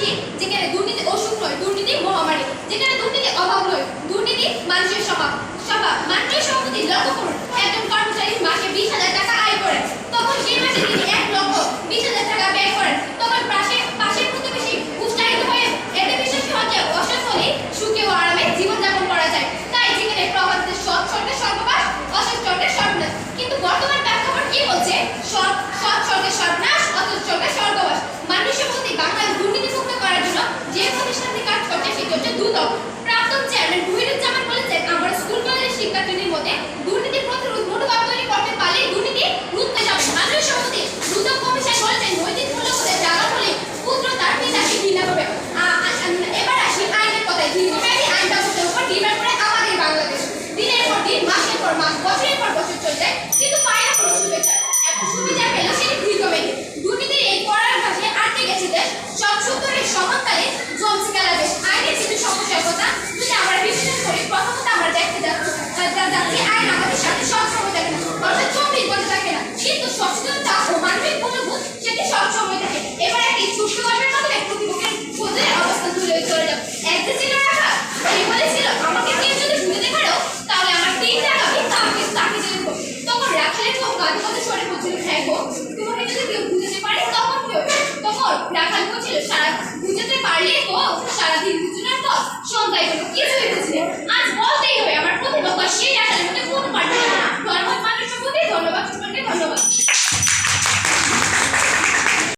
কি যেখানে দুর্নীতি অসুখ নয়, দুর্নীতি মহামারী, যেখানে দুর্নীতি অভাব নয়, দুর্নীতি মানুষের স্বভাব সভা মানুষের সভাপতি লক্ষ্য করুন।